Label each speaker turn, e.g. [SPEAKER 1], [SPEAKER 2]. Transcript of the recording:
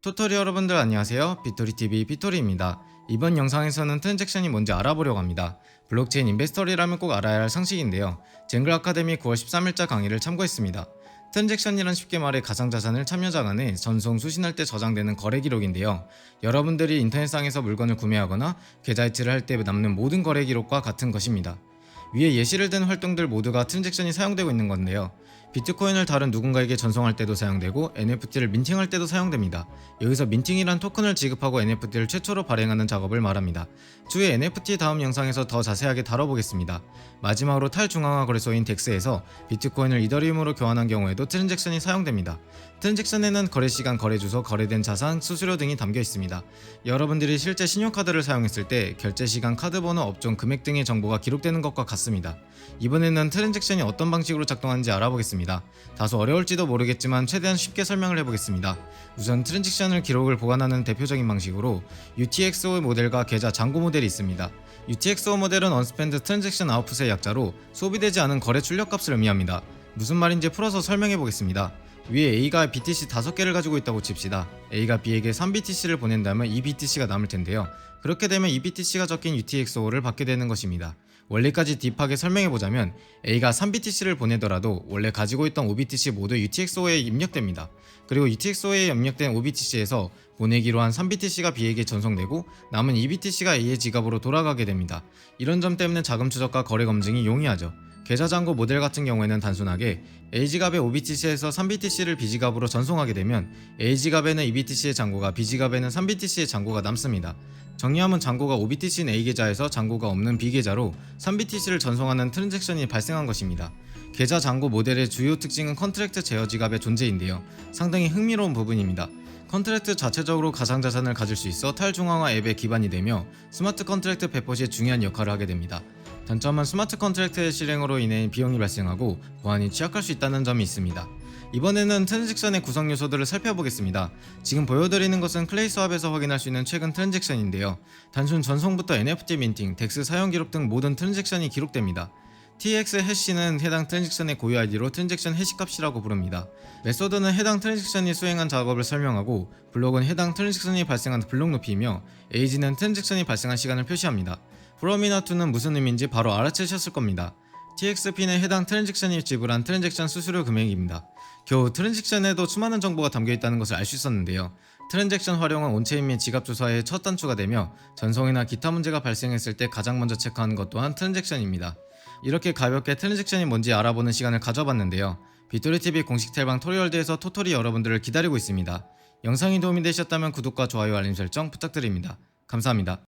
[SPEAKER 1] 토토리 여러분들 안녕하세요. 비토리TV 비토리입니다. 이번 영상에서는 트랜잭션이 뭔지 알아보려고 합니다. 블록체인 인베스터리라면 꼭 알아야 할 상식인데요. 쟁글 아카데미 9월 13일자 강의를 참고했습니다. 트랜잭션이란 쉽게 말해 가상자산을 참여자 간에 전송 수신할 때 저장되는 거래 기록인데요. 여러분들이 인터넷상에서 물건을 구매하거나 계좌 이체를 할 때 남는 모든 거래 기록과 같은 것입니다. 위에 예시를 든 활동들 모두가 트랜잭션이 사용되고 있는 건데요. 비트코인을 다른 누군가에게 전송할 때도 사용되고 NFT를 민팅할 때도 사용됩니다. 여기서 민팅이란 토큰을 지급하고 NFT를 최초로 발행하는 작업을 말합니다. 추후에 NFT 다음 영상에서 더 자세하게 다뤄보겠습니다. 마지막으로 탈중앙화 거래소인 덱스에서 비트코인을 이더리움으로 교환한 경우에도 트랜잭션이 사용됩니다. 트랜잭션에는 거래 시간, 거래 주소, 거래된 자산, 수수료 등이 담겨 있습니다. 여러분들이 실제 신용카드를 사용했을 때 결제 시간, 카드 번호, 업종, 금액 등의 정보가 기록되는 것과 같습니다. 이번에는 트랜잭션이 어떤 방식으로 작동하는지 알아보겠습니다. 다소 어려울지도 모르겠지만 최대한 쉽게 설명을 해보겠습니다. 우선 트랜잭션을 기록을 보관하는 대표적인 방식으로 UTXO 모델과 계좌 잔고 모델이 있습니다. UTXO 모델은 언스펜드 트랜잭션 아웃풋의 약자로 소비되지 않은 거래 출력 값을 의미합니다. 무슨 말인지 풀어서 설명해 보겠습니다. 위에 A가 BTC 5개를 가지고 있다고 칩시다. A가 B에게 3BTC를 보낸다면 2BTC가 남을 텐데요. 그렇게 되면 2BTC가 적힌 UTXO를 받게 되는 것입니다. 원리까지 딥하게 설명해 보자면 A가 3BTC를 보내더라도 원래 가지고 있던 5BTC 모두 UTXO에 입력됩니다. 그리고 UTXO에 입력된 5BTC에서 보내기로 한 3BTC가 B에게 전송되고 남은 2BTC가 A의 지갑으로 돌아가게 됩니다. 이런 점 때문에 자금 추적과 거래 검증이 용이하죠. 계좌 잔고 모델 같은 경우에는 단순하게 A 지갑의 5BTC에서 3BTC를 B 지갑으로 전송하게 되면 A 지갑에는 2BTC의 잔고가 B 지갑에는 3BTC의 잔고가 남습니다. 정리하면 잔고가 5BTC인 A 계좌에서 잔고가 없는 B 계좌로 3BTC를 전송하는 트랜잭션이 발생한 것입니다. 계좌 잔고 모델의 주요 특징은 컨트랙트 제어 지갑의 존재인데요. 상당히 흥미로운 부분입니다. 컨트랙트 자체적으로 가상자산을 가질 수 있어 탈중앙화 앱의 기반이 되며 스마트 컨트랙트 배포 시에 중요한 역할을 하게 됩니다. 단점은 스마트 컨트랙트의 실행으로 인해 비용이 발생하고 보안이 취약할 수 있다는 점이 있습니다. 이번에는 트랜잭션의 구성 요소들을 살펴보겠습니다. 지금 보여드리는 것은 클레이스왑에서 확인할 수 있는 최근 트랜잭션인데요. 단순 전송부터 NFT 민팅, 덱스 사용 기록 등 모든 트랜잭션이 기록됩니다. TX 해시는 해당 트랜잭션의 고유 아이디로 트랜잭션 해시 값이라고 부릅니다. 메소드는 해당 트랜잭션이 수행한 작업을 설명하고 블록은 해당 트랜잭션이 발생한 블록 높이이며 에이지는 트랜잭션이 발생한 시간을 표시합니다. 프롬이나 투는 무슨 의미인지 바로 알아채셨을 겁니다. TXP는 해당 트랜잭션이 지불한 트랜잭션 수수료 금액입니다. 겨우 트랜잭션에도 수많은 정보가 담겨 있다는 것을 알 수 있었는데요. 트랜잭션 활용은 온체인 및 지갑 조사에 첫 단추가 되며 전송이나 기타 문제가 발생했을 때 가장 먼저 체크하는 것 또한 트랜잭션입니다. 이렇게 가볍게 트랜잭션이 뭔지 알아보는 시간을 가져봤는데요. 비토리TV 공식 텔방 토리월드에서 토토리 여러분들을 기다리고 있습니다. 영상이 도움이 되셨다면 구독과 좋아요 알림 설정 부탁드립니다. 감사합니다.